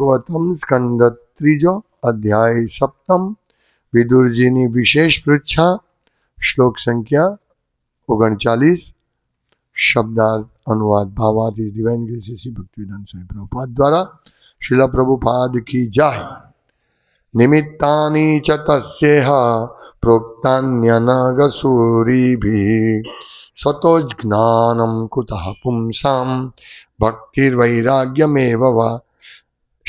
ભાગવતમ સ્કંદ ત્રીજો અધ્યાય સપ્તમ વિદુરજીની વિશેષ પૃચ્છા શ્લોક સંખ્યા ઓગણચાલીસ શબ્દાર્થ અનુવાદ ભાવાર્થ ગ્રેસ શ્રી ભક્તિવિધાન સ્વામી પ્રભુપાદ દ્વારા શિલા પ્રભુપાદ કી જાય નિમિત્તાની ચ તસ્યેહ પ્રોક્તાન્યનગસૂરીભિः સતો જ્ઞાનમ કુતઃ પુંસામ ભક્તિર્વૈરાગ્યમેવ વા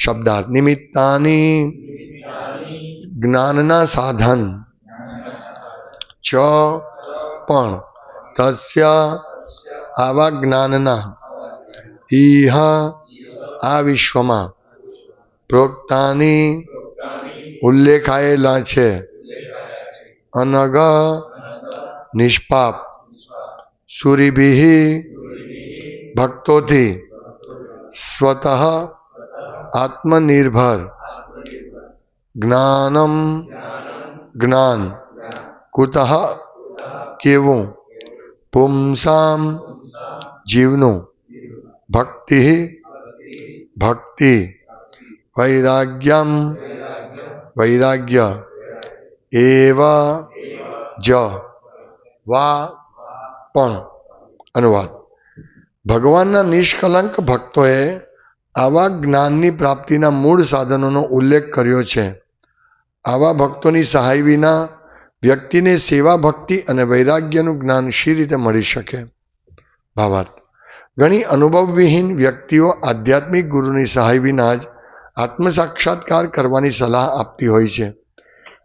શબ્દાર્થ નિમિત્તાની જ્ઞાનના સાધન ચ પણ તસ્ય આવા જ્ઞાનના ઇહ આ વિશ્વમાં પ્રોક્તાની ઉલ્લેખાયેલા છે અનગ નિષ્પાપ સુરીભિ ભક્તોથી સ્વતઃ આત્મનિર્ભર જ્ઞાનમ જ્ઞાન કુતઃ કેવું પુંસામ જીવનું ભક્તિ ભક્તિ વૈરાગ્યમ વૈરાગ્ય એવ જ વા પણ અનુવાદ ભગવાનના નિષ્કલંક ભક્તોએ આવા જ્ઞાનની પ્રાપ્તિના મૂળ સાધનોનો ઉલ્લેખ કર્યો છે. આવા ભક્તોની સહાય વિના વ્યક્તિને સેવા ભક્તિ અને વૈરાગ્યનું જ્ઞાન શી રીતે મળી શકે? ભાવાર્થ. ઘણી અનુભવવિહીન વ્યક્તિઓ આધ્યાત્મિક ગુરુની સહાય વિના જ આત્મસાક્ષાત્કાર કરવાની સલાહ આપતી હોય છે.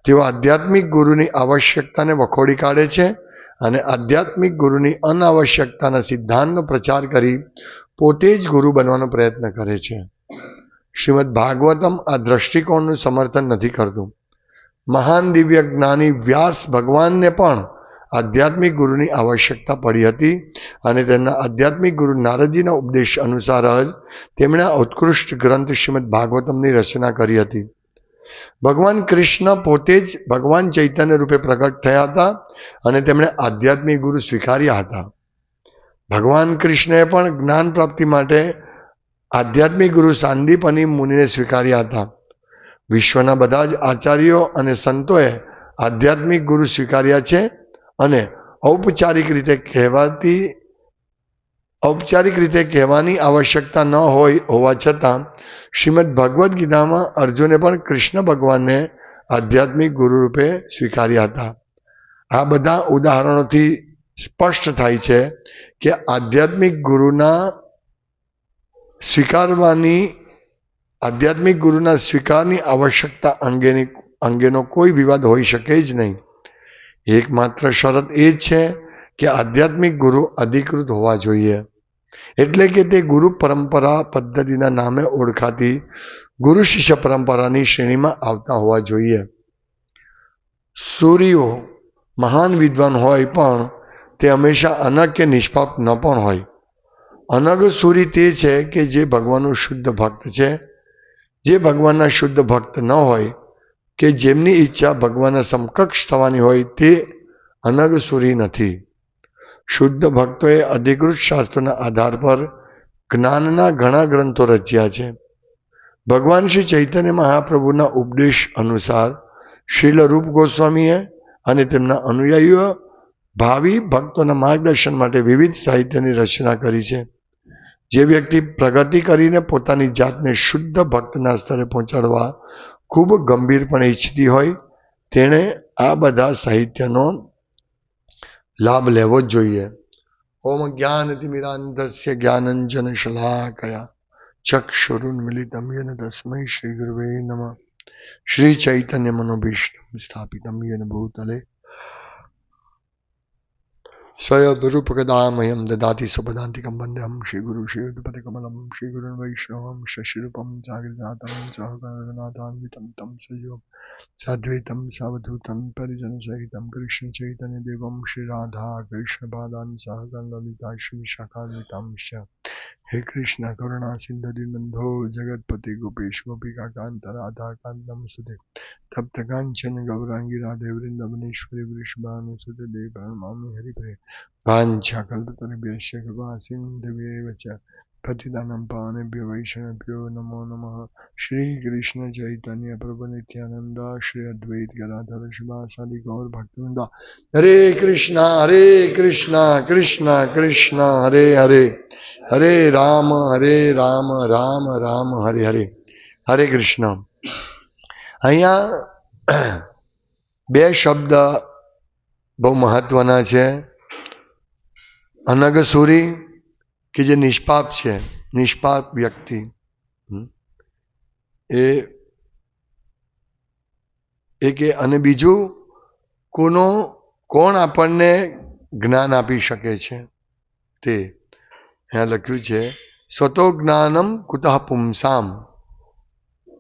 તેઓ આધ્યાત્મિક ગુરુની આવશ્યકતાને વખોડી કાઢે છે અને આધ્યાત્મિક ગુરુની અનાવશ્યકતાના સિદ્ધાંતનો પ્રચાર કરી પોતે જ ગુરુ બનવાનો પ્રયત્ન કરે છે. શ્રીમદ ભાગવતમ આ દ્રષ્ટિકોણનું સમર્થન નથી કરતું. મહાન દિવ્ય જ્ઞાની વ્યાસ ભગવાનને પણ આધ્યાત્મિક ગુરુની આવશ્યકતા પડી હતી અને તેમના આધ્યાત્મિક ગુરુ નારદજીના ઉપદેશ અનુસાર જ તેમણે ઉત્કૃષ્ટ ગ્રંથ શ્રીમદ ભાગવતમની રચના કરી હતી. ભગવાન કૃષ્ણ પોતે જ ભગવાન ચૈતન્ય રૂપે પ્રગટ થયા હતા અને તેમણે આધ્યાત્મિક ગુરુ સ્વીકાર્યા હતા. ભગવાન કૃષ્ણએ પણ જ્ઞાન પ્રાપ્તિ માટે આધ્યાત્મિક ગુરુ સાંદીપની મુનિને સ્વીકાર્યા હતા. વિશ્વના બધા જ આચાર્યો અને સંતોએ આધ્યાત્મિક ગુરુ સ્વીકાર્યા છે અને ઔપચારિક રીતે કહેવાતી, ઔપચારિક રીતે કહેવાની આવશ્યકતા ન હોય હોવા છતાં શ્રીમદ ભગવદ્ ગીતામાં અર્જુને પણ કૃષ્ણ ભગવાનને આધ્યાત્મિક ગુરુ રૂપે સ્વીકાર્યા હતા. આ બધા ઉદાહરણોથી સ્પષ્ટ થાય છે કે આધ્યાત્મિક ગુરુના સ્વીકારવાની, આધ્યાત્મિક ગુરુના સ્વીકારની આવશ્યકતા અંગેની, અંગેનો કોઈ વિવાદ હોઈ શકે જ નહીં. એકમાત્ર શરત એ જ છે કે આધ્યાત્મિક ગુરુ અધિકૃત હોવા જોઈએ. એટલે કે તે ગુરુ પરંપરા પદ્ધતિના નામે ઓળખાતી ગુરુ શિષ્ય પરંપરાની શ્રેણીમાં આવતા હોવા જોઈએ. સૂર્યો મહાન વિદ્વાન હોય પણ તે હંમેશા અનગ કે નિષ્પાપ ન પણ હોય. અનગ સૂરી તે છે કે જે ભગવાનનું શુદ્ધ ભક્ત છે. જે ભગવાનના શુદ્ધ ભક્ત ન હોય કે જેમની ઈચ્છા ભગવાનના સમકક્ષ થવાની હોય તે અનગ સૂરી નથી. શુદ્ધ ભક્તોએ અધિકૃત શાસ્ત્રોના આધાર પર જ્ઞાનના ઘણા ગ્રંથો રચ્યા છે. ભગવાન શ્રી ચૈતન્ય મહાપ્રભુના ઉપદેશ અનુસાર શીલ રૂપ ગોસ્વામીએ અને તેમના અનુયાયીઓ ભાવિ ભક્તોના માર્ગદર્શન માટે વિવિધ સાહિત્યની રચના કરી છે. જે વ્યક્તિ પ્રગતિ કરીને પોતાની જાતને શુદ્ધ ભક્તના સ્તરે પહોંચાડવા ખૂબ ગંભીરપણે ઈચ્છતી હોય, તેણે આ બધા સાહિત્યનો લાભ લેવો જ જોઈએ. ઓમ જ્ઞાન તિમિરાંધસ્ય જ્ઞાનંજન શલાકયા ચક્ષુરુન્મિલિતમ યન તસ્મૈ શ્રી ગુરવે નમઃ. શ્રી ચૈતન્ય મનોભીષ્ટમ સ્થાપિતમ યન ભૂતલે स्वयद्रूपकदामयं ददाति स्वपदान्तिकं वन्देहं श्रीगुरु श्रीयुतपतिकमलं श्रीगुरुन् वैष्णवं शशिरूपं जागृजातं सहगणनाथान्वितं तं सजीवं साद्वैतं सावधूतं परिजनसहितं कृष्णचैतन्यदेवं श्रीराधा कृष्णपादान् सहगणललिता श्रीशाखान्वितांश्च હે કૃષ્ણ, કરુણા સિંધુબિંધો જગતપતિ ગોપીશ, ગોપિકા કાંત રાધાકાંત નમસ્તે. તપ્ત કાંચન, ગૌરાંગી, રાધે વૃંદવનેશ્વરી વૃષભાનુસુતે દેવ પ્રણમામી હરિપ્રે ભાંછા કલ્પતરુ વ્યસ્ય કૃપા સિંધવ્યે વચ પતિતાનમ પાનેભ્ય વૈષ્ણવ્યો નમો નમઃ શ્રી કૃષ્ણ ચૈતન્ય પ્રભુ નિત્યાનંદ શ્રી અદ્વૈત ગદાધર શિવાસાદિ ગૌર ભક્તવૃંદ હરે કૃષ્ણ હરે કૃષ્ણ કૃષ્ણ કૃષ્ણ હરે હરે હરે રામ હરે રામ રામ રામ હરે હરે હરે કૃષ્ણ અહીંયા બે શબ્દ બહુ મહત્વના છે અનગસુરી કે જે નિષ્પાપ છે નિષ્પાપ વ્યક્તિ એ એ કે અને બીજું કોનો કોણ આપણને જ્ઞાન આપી શકે છે તે અહીંયા લખ્યું છે સ્વતો જ્ઞાનમ કુતઃ પુંસામ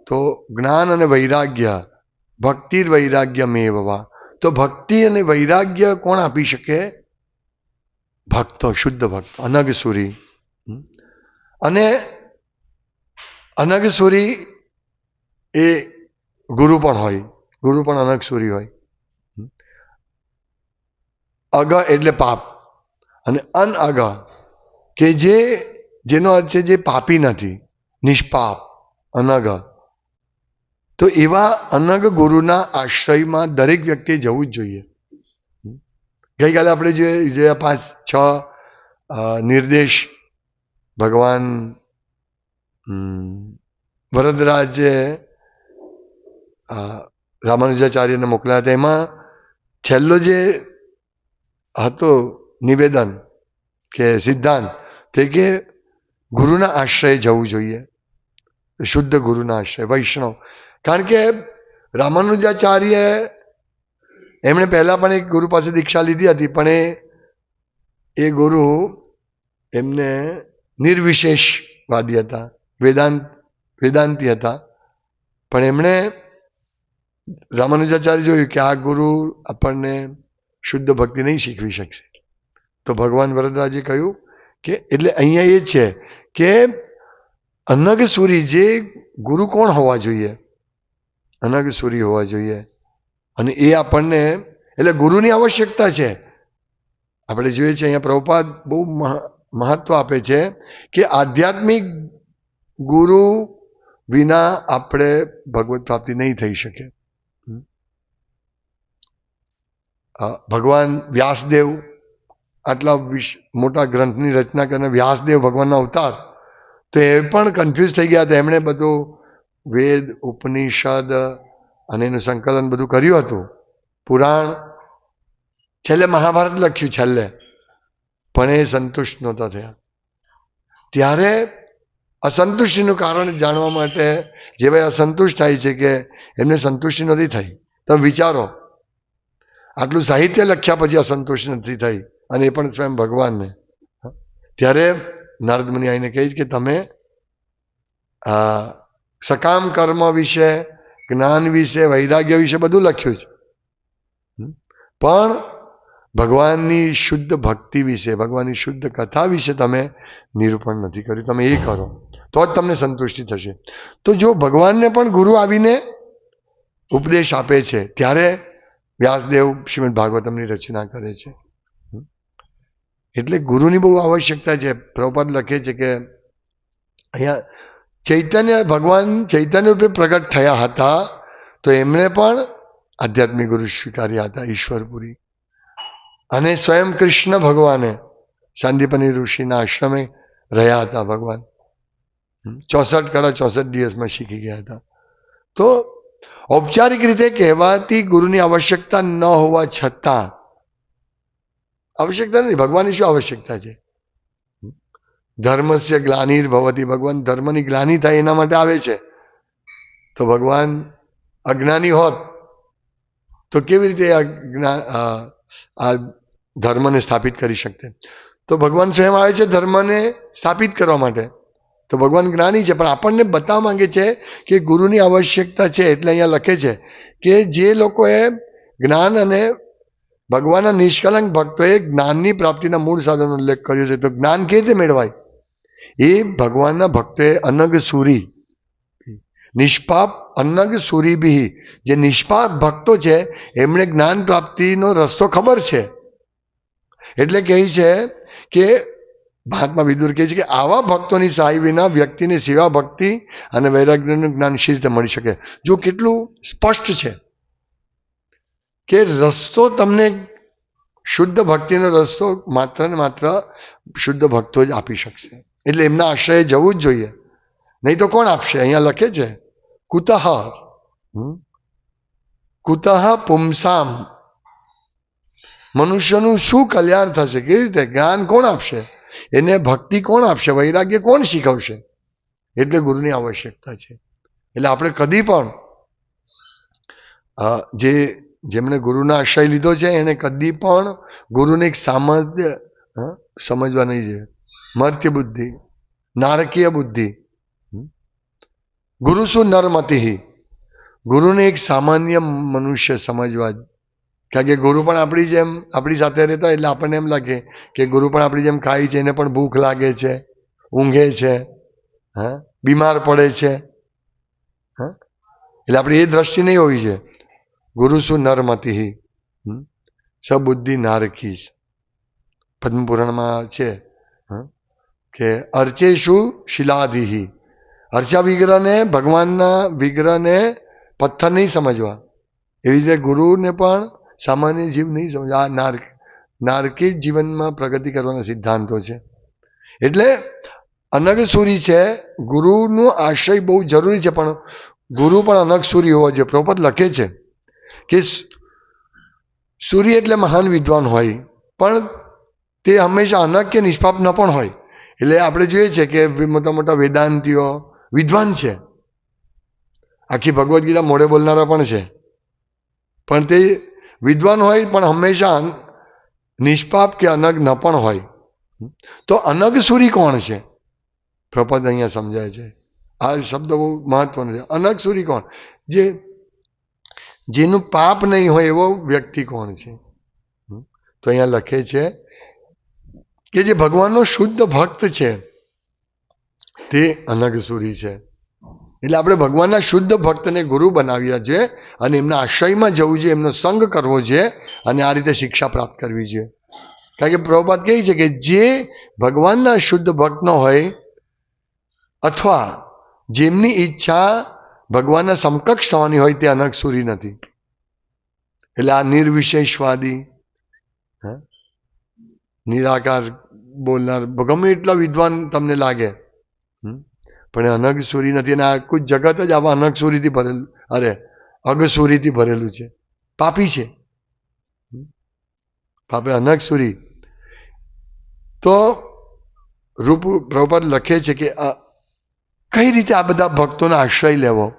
તો જ્ઞાન અને વૈરાગ્ય ભક્તિ વૈરાગ્ય મેવવા તો ભક્તિ અને વૈરાગ્ય કોણ આપી શકે ભક્તો શુદ્ધ ભક્તો અનગસુરી. અને અનગસુરી એ ગુરુ પણ હોય. ગુરુ પણ અનગસુરી હોય. અગ એટલે પાપ. અને અનઅગ કે જે, જેનો અર્થ છે જે પાપી નથી, નિષ્પાપ, અનગ. તો એવા અનગ ગુરુના આશ્રયમાં દરેક વ્યક્તિએ જવું જ જોઈએ. ગઈકાલે આપણે જે પાંચ, છ નિર્દેશ ભગવાન વરદરાજે રામાનુજાચાર્યને મોકલ્યા હતા. એમાં છેલ્લો જે હતો નિવેદન કે સિદ્ધાંત તે કે ગુરુના આશ્રય જવું જોઈએ. શુદ્ધ ગુરુના આશ્રય, વૈષ્ણવ. કારણ કે રામાનુજાચાર્ય, એમણે પહેલા પણ એક ગુરુ પાસે દીક્ષા લીધી હતી, પણ એ ગુરુ એમને નિર્વિશેષવાદી હતા, વેદાંત, વેદાંતી હતા. પણ એમણે રામાનુજાચાર્ય જોયું કે આ ગુરુ આપણને શુદ્ધ ભક્તિ નહીં શીખવી શકશે. તો ભગવાન વરદરાજે કહ્યું કે એટલે અહીંયા એ છે કે અનગ સુરી જે ગુરુ કોણ હોવા જોઈએ? અનગ સુરી હોવા જોઈએ. અને એ આપણને, એટલે ગુરુની આવશ્યકતા છે. આપણે જોઈએ છીએ અહીંયા પ્રભુપાદ બહુ મહ- મહત્વ આપે છે કે આધ્યાત્મિક ગુરુ વિના આપણે ભગવત પ્રાપ્તિ નહીં થઈ શકે. ભગવાન વ્યાસદેવ આટલા મોટા ગ્રંથની રચના કરીને વ્યાસદેવ ભગવાનના અવતાર, તો એ પણ કન્ફ્યુઝ થઈ ગયા. હતા એમણે બધું વેદ, ઉપનિષદ અને એનું સંકલન બધું કર્યું હતું. પુરાણ છેલ્લે મહાભારત લખ્યું છેલ્લે. પણ એ સંતુષ્ટ નહોતા થયા. ત્યારે અસંતુષ્ટિનું કારણ જાણવા માટે જે ભાઈ અસંતુષ્ટ થાય છે કે એમને સંતુષ્ટિ નથી થઈ તમે વિચારો. આટલું સાહિત્ય લખ્યા પછી અસંતુષ્ટ નથી થઈ, અને એ પણ સ્વયં ભગવાનને. ત્યારે નારદ મુનિ આવીને કહે કે તમે સકામ કર્મ વિશે, જ્ઞાન વિશે, વૈરાગ્ય વિશે બધું લખ્યું છે. પણ ભગવાનની શુદ્ધ ભક્તિ વિશે, ભગવાનની શુદ્ધ કથા વિશે તમે નિરૂપણ નથી કર્યું. તમે એ કરો, તો જ તમને સંતુષ્ટિ થશે. તો જો ભગવાનને પણ ગુરુ આવીને ઉપદેશ આપે છે, ત્યારે વ્યાસદેવ શ્રીમદ ભાગવતમની રચના કરે છે. એટલે ગુરુની બહુ આવશ્યકતા છે. પ્રભુપાદ લખે છે કે અહીંયા ચૈતન્ય, ભગવાન ચૈતન્ય રૂપે પ્રગટ થયા હતા, તો એમણે પણ આધ્યાત્મિક ગુરુ સ્વીકાર્યા હતા, ઈશ્વરપુરી. અને સ્વયં કૃષ્ણ ભગવાને સાંદીપની ઋષિના આશ્રમે રહ્યા હતા ભગવાન. ચોસઠ કડા ચોસઠ દિવસમાં શીખી ગયા હતા. તો ઔપચારિક રીતે કહેવાતી ગુરુની આવશ્યકતા ન હોવા છતાં, આવશ્યકતા નથી, ભગવાનની શું આવશ્યકતા છે? ધર્મસ્ય ગ્લાનિર ભવતી, ભગવાન ધર્મની ગ્લાની થાય એના માટે આવે છે. તો ભગવાન અજ્ઞાની હોત તો કેવી રીતે આ ધર્મને સ્થાપિત કરી શકતે. તો ભગવાન સ્વયં આવે છે ધર્મને સ્થાપિત કરવા માટે. તો ભગવાન જ્ઞાની છે, પણ આપણને બતાવવા માંગે છે કે ગુરુની આવશ્યકતા છે, એટલે અહીંયા લખે છે કે જે લોકોએ જ્ઞાન અને ભગવાનના નિષ્કલંક ભક્તોએ જ્ઞાનની પ્રાપ્તિના મૂળ સાધનનો ઉલ્લેખ કર્યો છે, તો જ્ઞાન કેવી રીતે મેળવાય? એ ભગવાનના ભક્તોએ અનગ સુરી નિષ્પાપ અન્નગ સુરીબિહી જે નિષ્પાપ ભક્તો છે, એમણે જ્ઞાન પ્રાપ્તિનો રસ્તો ખબર છે. એટલે કહે છે કે, મહાત્મા વિદુર કહે છે કે, આવા ભક્તોની સહાય વિના વ્યક્તિને સેવા ભક્તિ અને વૈરાગ્યનું જ્ઞાન શી રીતે મળી શકે? જો કેટલું સ્પષ્ટ છે કે રસ્તો તમને શુદ્ધ ભક્તિનો રસ્તો માત્ર ને માત્ર શુદ્ધ ભક્તો જ આપી શકશે. એટલે એમના આશ્રય જવું જ જોઈએ. નહીં તો કોણ આપશે? અહીંયા લખે છે. કુતઃ? કુતઃ પુમસામ મનુષ્યનું શું કલ્યાણ થશે? કેવી રીતે? જ્ઞાન કોણ આપશે? એને ભક્તિ કોણ આપશે? વૈરાગ્ય કોણ શીખવશે? એટલે ગુરુની આવશ્યકતા છે. એટલે આપણે કદી પણ જે જેમણે ગુરુનો આશ્રય લીધો છે, એને કદી પણ ગુરુને એક સામર્થ્ય સમજવા નહીં છે મર્ત્ય બુદ્ધિ નારકીય બુદ્ધિ? ગુરુ શું નરમતિ? ગુરુને એક સામાન્ય મનુષ્ય સમજવા કારણ કે ગુરુ પણ આપણી જેમ, આપણી સાથે રહેતા એટલે આપણને એમ લાગે કે ગુરુ પણ આપણી જેમ ખાય છે, એને પણ ભૂખ લાગે છે, ઊંઘે છે, હા, બીમાર પડે છે, હા. એટલે આપણી એ દ્રષ્ટિ નહીં હોવી છે ગુરુ શું નરમતિ? સબુદ્ધિ નારકીશ પદ્મપુરાણમાં છે? કે અર્ચે શું શિલાદિહી અર્ચા વિગ્રહને, ભગવાનના વિગ્રહને પથ્થર નહીં સમજવા. એવી રીતે ગુરુને પણ સામાન્ય જીવ નહીં સમજવા આ નારક, નારકી જીવનમાં પ્રગતિ કરવાના સિદ્ધાંતો છે. એટલે અનગસુરી છે, ગુરુનો આશ્રય બહુ જરૂરી છે, પણ ગુરુ પણ અનગસુરી હોવો જોઈએ. પ્રોપર લખે છે કે સૂર્ય એટલે મહાન વિદ્વાન હોય, પણ તે હંમેશા અનગ કે નિષ્પાપ ન પણ હોય. એટલે આપણે જોઈએ છે કે મોટા મોટા વેદાંતિઓ વિદ્વાન છે. આખી ભગવદ્ ગીતા મોડે બોલનારા પણ છે. પણ તે વિદ્વાન હોય પણ હંમેશા નિષ્પાપ કે અનગ ન પણ હોય. તો અનગ સૂરી કોણ છે? પ્રપદ અહીંયા સમજાય છે. આ શબ્દ બહુ મહત્વનો છે. અનગ સૂરી કોણ? જે, જેનું પાપ નહીં હોય એવો વ્યક્તિ કોણ છે? તો અહીંયા લખે છે કે જે ભગવાનનો શુદ્ધ ભક્ત છે. તે અનગસુરી છે એટલે આપણે ભગવાનના શુદ્ધ ભક્તને ગુરુ બનાવ્યા છે અને એમના આશ્રયમાં જવું છે, એમનો સંગ કરવો છે અને આ રીતે શિક્ષા પ્રાપ્ત કરવી છે કારણ કે પ્રભુપાત કહે છે કે જે ભગવાનના શુદ્ધ ભક્તનો હોય અથવા જેમની ઈચ્છા ભગવાનના સમકક્ષ થવાની હોય તે અનગસુરી નથી એટલે આ નિર્વિશેષવાદી? નિરાકાર બોલનાર, ગમે એટલા વિદ્વાન તમને લાગે? પણ અનગસુરી નથી, અને આખું જગત જ આવા અનગસુરીથી ભરેલું, અરે અગસુરીથી ભરેલું છે. પાપી છે? પાપે અનગસુરી તો રૂપ પ્રભુપદ લખે છે કે કઈ રીતે આ બધા ભક્તોનો આશ્રય લેવો?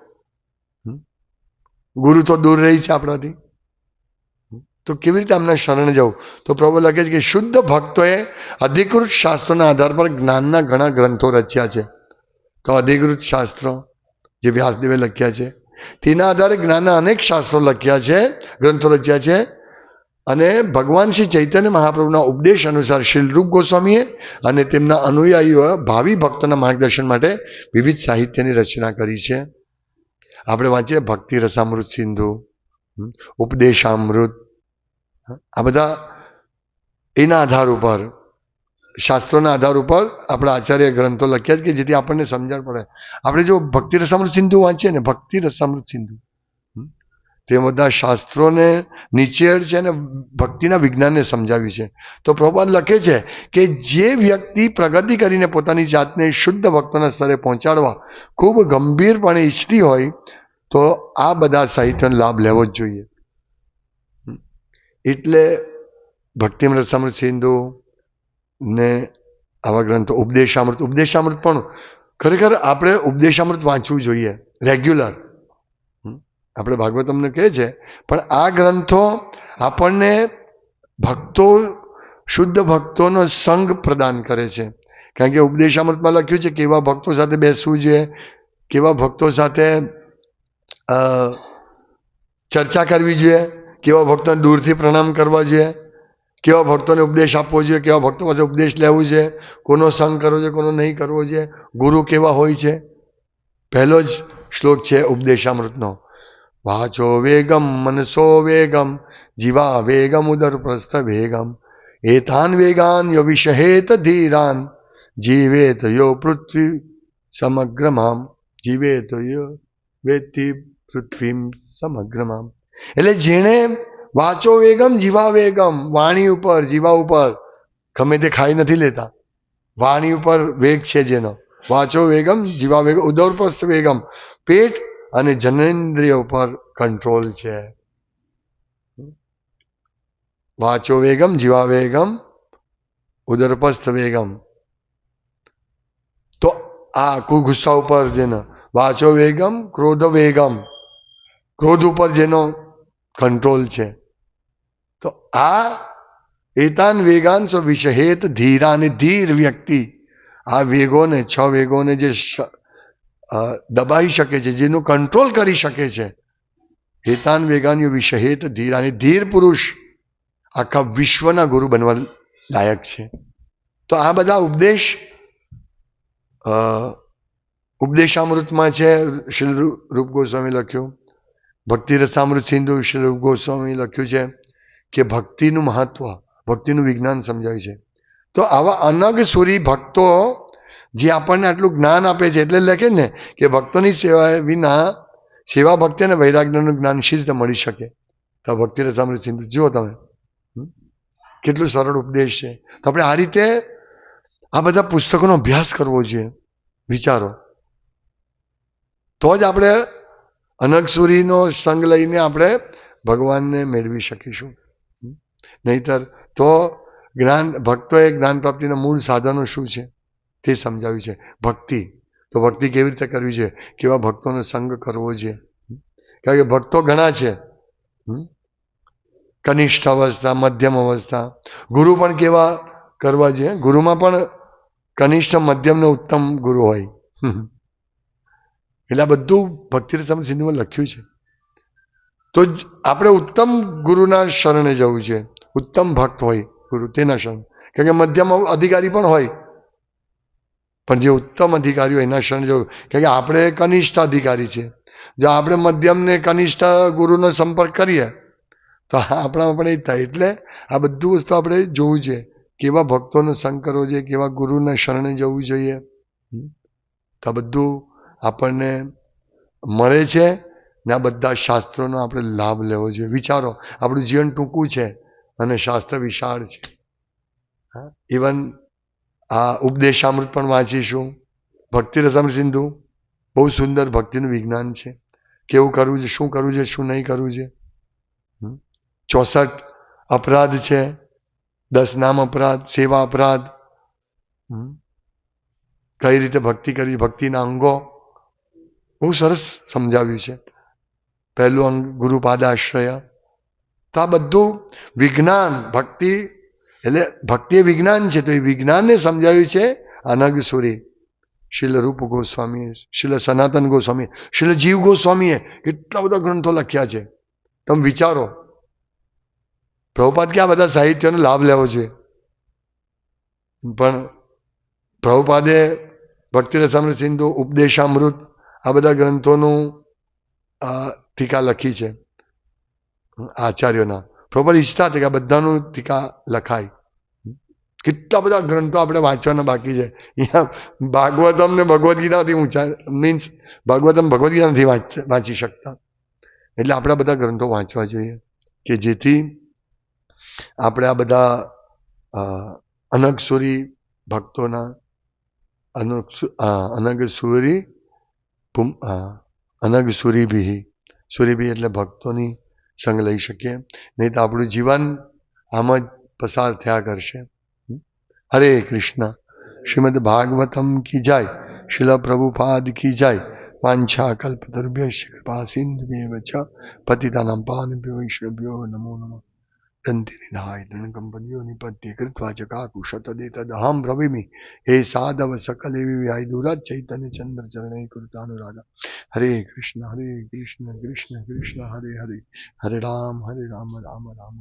ગુરુ તો દૂર રહી છે આપણાથી. તો કેવી રીતે આમના શરણ જવું? તો પ્રભુ લખે છે કે, શુદ્ધ ભક્તોએ અધિકૃત શાસ્ત્રોના આધાર પર જ્ઞાનના ઘણા ગ્રંથો રચ્યા છે. તો અધિકૃત શાસ્ત્રો જે વ્યાસદેવે લખ્યા છે, તેના આધારે જ્ઞાનના અનેક શાસ્ત્રો લખ્યા છે, ગ્રંથો રચ્યા છે. અને ભગવાન શ્રી ચૈતન્ય મહાપ્રભુના ઉપદેશ અનુસાર શિલરૂપ રૂપ ગોસ્વામીએ અને તેમના અનુયાયીઓ, ભાવિ ભક્તોના માર્ગદર્શન માટે વિવિધ સાહિત્યની રચના કરી છે. આપણે વાંચીએ ભક્તિ રસામૃત સિંધુ ઉપદેશામૃત આ બધા એના આધાર ઉપર શાસ્ત્રોના આધાર ઉપર આપણા આચાર્ય ગ્રંથો લખ્યા છે કે જેથી આપણને સમજણ પડે. આપણે જો ભક્તિ રસામૃત સિંધુ વાંચીએ ને, ભક્તિ રસામૃત સિંધુ તે બધા શાસ્ત્રોને નીચેડ છે અને ભક્તિના વિજ્ઞાનને સમજાવ્યું છે. તો પ્રભુપાદ લખે છે કે જે વ્યક્તિ પ્રગતિ કરીને પોતાની જાતને શુદ્ધ ભક્તોના સ્તરે પહોંચાડવા ખૂબ ગંભીરપણે ઈચ્છતી હોય, તો આ બધા સાહિત્યનો લાભ લેવો જ જોઈએ. એટલે ભક્તિમૃત સમૃત સિંધુ ને આવા ગ્રંથો, ઉપદેશામૃત ઉપદેશામૃત પણ ખરેખર આપણે ઉપદેશામૃત વાંચવું જોઈએ રેગ્યુલર આપણે ભાગવત અમને કહે છે, પણ આ ગ્રંથો આપણને ભક્તો, શુદ્ધ ભક્તોનો સંગ પ્રદાન કરે છે. કારણ કે ઉપદેશામૃતમાં લખ્યું છે કેવા ભક્તો સાથે બેસવું જોઈએ, કેવા ભક્તો સાથે ચર્ચા કરવી જોઈએ, કેવા ભક્તોને દૂરથી પ્રણામ કરવા જોઈએ. કેવા ભક્તોને ઉપદેશ આપવો જોઈએ, કેવા ભક્તો પાસે ઉપદેશ લેવું છે, કોનો સંગ કરવો છે, કોનો નહીં કરવો છે, ગુરુ કેવા હોય છે? પહેલો જ શ્લોક છે ઉપદેશામૃતનો. વાચો વેગમ, મનસો વેગમ, જીવા વેગમ, ઉદર પ્રસ્થ વેગમ. એથાન વેગાન યો વિષહેત ધીરાન, જીવેત યો પૃથ્વી સમગ્રમામ. જીવેત યો વેતી પૃથ્વીમ સમગ્રમામ. એટલે જેણે વાચો વેગમ, જીવા વેગમ, વાણી ઉપર, જીવા ઉપર. ગમે તે ખાઈ નથી લેતા. વાણી ઉપર વેગ છે જેનો. વાચો વેગમ, જીવા વેગમ, ઉદરપ્રસ્થ વેગમ. પેટ અને જનેન્દ્રિય ઉપર કંટ્રોલ છે. વાચો વેગમ, જીવા વેગમ ઉદરપસ્થ વેગમ. તો આ આખું ગુસ્સા ઉપર જેનો. વાચો વેગમ, ક્રોધ વેગમ. ક્રોધ ઉપર જેનો કંટ્રોલ છે. તો આ એતાન વેગાંશો વિષહેત ધીરા અને ધીર વ્યક્તિ. આ વેગોને, છ વેગોને જે દબાઈ શકે છે, જેનું કંટ્રોલ કરી શકે છે હેતાન વેગાન્યો વિષહેત ધીરાની ધીર પુરુષ આખા વિશ્વના ગુરુ બનવા લાયક છે. તો આ બધા ઉપદેશ ઉપદેશામૃતમાં છે, શ્રી રૂપ ગોસ્વામી લખ્યું. ભક્તિ રસામૃત સિંધુ શ્રી રૂપ ગોસ્વામી લખ્યું છે. કે ભક્તિનું મહત્વ, ભક્તિનું વિજ્ઞાન સમજાય છે. તો આવા અનગ સુરી ભક્તો જે આપણને આટલું જ્ઞાન આપે છે, એટલે લખે ને કે ભક્તોની સેવા વિના સેવા ભક્તિ અને વૈરાગ્યનું જ્ઞાન શી રીતે મળી શકે? તો ભક્તિ રસામૃત સિંધુ જુઓ તમે? કેટલું સરળ ઉપદેશ છે. તો આપણે આ રીતે આ બધા પુસ્તકોનો અભ્યાસ કરવો જોઈએ વિચારો. તો જ આપણે અનગસુરીનો સંગ લઈને આપણે ભગવાનને મેળવી શકીશું? નહીતર તો જ્ઞાન, ભક્તોએ જ્ઞાન પ્રાપ્તિના મૂળ સાધનો શું છે? તે સમજાવ્યું છે. ભક્તિ. તો ભક્તિ કેવી રીતે કરવી છે? કેવા ભક્તોનો સંગ કરવો છે? કારણ કે ભક્તો ઘણા છે? કનિષ્ઠ અવસ્થા, મધ્યમ અવસ્થા. ગુરુ પણ કેવા કરવા જોઈએ ગુરુમાં પણ કનિષ્ઠ મધ્યમ ને ઉત્તમ ગુરુ હોય. એટલે આ બધું ભક્તિ રસમ સિંધુમાં લખ્યું છે. તો આપણે ઉત્તમ ગુરુના શરણે જવું છે. ઉત્તમ ભક્ત હોય ગુરુ, તેના શરણ. કેમકે મધ્યમ અધિકારી પણ હોય. પણ જે ઉત્તમ અધિકારી હોય એના શરણ જવું કારણ કે આપણે કનિષ્ઠ અધિકારી છે. જો આપણે મધ્યમને કનિષ્ઠ ગુરુનો સંપર્ક કરીએ, તો આપણામાં પણ એ થાય. એટલે આ બધું વસ્તુ આપણે જોવું છે. કેવા ભક્તોનો સંગ કરવો જોઈએ, કેવા ગુરુના શરણે જવું જોઈએ. તો બધું આપણને મળે છે ને આ બધા શાસ્ત્રોનો આપણે લાભ લેવો જોઈએ. વિચારો, આપણું જીવન ટૂંકું છે. અને શાસ્ત્ર વિશાળ છે. હા? ઇવન આ ઉપદેશામૃત પણ વાંચીશું. ભક્તિ રસમ સિંધુ, બહુ સુંદર ભક્તિનું વિજ્ઞાન છે. કેવું કરવું છે, શું કરવું છે, શું નહીં કરવું છે. ચોસઠ અપરાધ છે. દસ નામ અપરાધ, સેવા અપરાધ. કઈ રીતે ભક્તિ કરવી, ભક્તિના અંગો? બહુ સરસ સમજાવ્યું છે. પહેલું અંગ ગુરુપાદાશ્રય તો આ બધું વિજ્ઞાન, ભક્તિ, એટલે ભક્તિ એ વિજ્ઞાન છે, તો એ વિજ્ઞાનને સમજાવ્યું છે અનગસુરી શિલ રૂપ ગોસ્વામીએ શિલ સનાતન ગોસ્વામી, શિલ જીવ ગોસ્વામીએ કેટલા બધા ગ્રંથો લખ્યા છે. તમે વિચારો. પ્રભુપાદ કે આ બધા સાહિત્યનો લાભ લેવો જોઈએ. પણ પ્રભુપાદે ભક્તિ રસામૃત, સિંધુ, ઉપદેશામૃત આ બધા ગ્રંથોનું ટીકા લખી છે. આચાર્યોના. પ્રોપર ઈચ્છતા હતા કે બધાનું ટીકા લખાય. કેટલા બધા ગ્રંથો આપણે વાંચવાના બાકી છે. અહીંયા ભાગવતમ ને ભગવદ્ ગીતાથી ઊંચા મીન્સ ભાગવતમ ભગવદ્ ગીતા નથી વાંચી શકતા. એટલે આપણા બધા ગ્રંથો વાંચવા જોઈએ. કે જેથી આપણે આ બધા અનગસુરી ભક્તોના અનગ અનગસુરી અનગસુરીભી સુરીભી એટલે ભક્તોની સંગ લઈ શકીએ. નહીં તો આપણું જીવન આમ જ પસાર થયા કરશે. હરે કૃષ્ણ. શ્રીમદ ભાગવતમ કી જાય. શિલા પ્રભુપાદ કી જાય. વાંછા કલ્પતરુભ્ય કૃપા સિંધુ પતિતાનામ પાવનેભ્યો વૈષ્ણવ્યો નમો નમઃ. દંતિ નિધાય ધનકંપનીઓ નિપત્ય કૃત્વા ચ કાકુશતદેતદહમ બ્રવીમિ હે સાધવ સકલ એવી વિહાય દુરાત ચૈતન્ય ચંદ્ર ચરણે કૃતાનુરાગા હરે કૃષ્ણ હરે કૃષ્ણ કૃષ્ણ કૃષ્ણ હરે હરે હરે રામ હરે રામ રામ